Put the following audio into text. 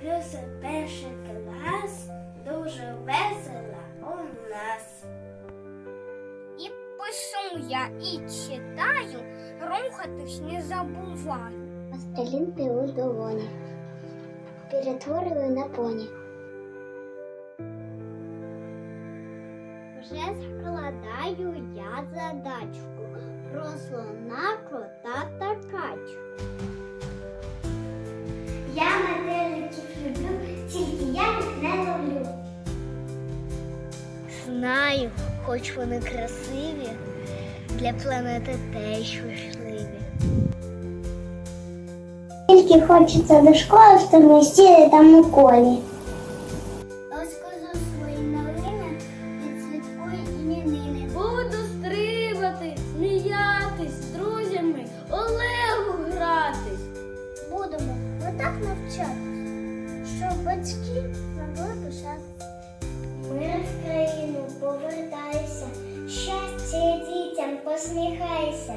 Плюс перший клас дуже весела у нас. І пишу я, і читаю, рухатись не забуваю. Пластилін пилу долоні, перетворили на поні. Вже складаю я задачку про слона, кота та кать. Знаю, хоч вони красиві, для планети теж важливі. Тільки хочеться до школи, в турністі та Миколі. Розкажу свої новини, відслідкуй іменини. Буду стрибати, сміятись, з друзями, Олегу гратись. Будемо отак навчатись, щоб батьки могли посміхайся.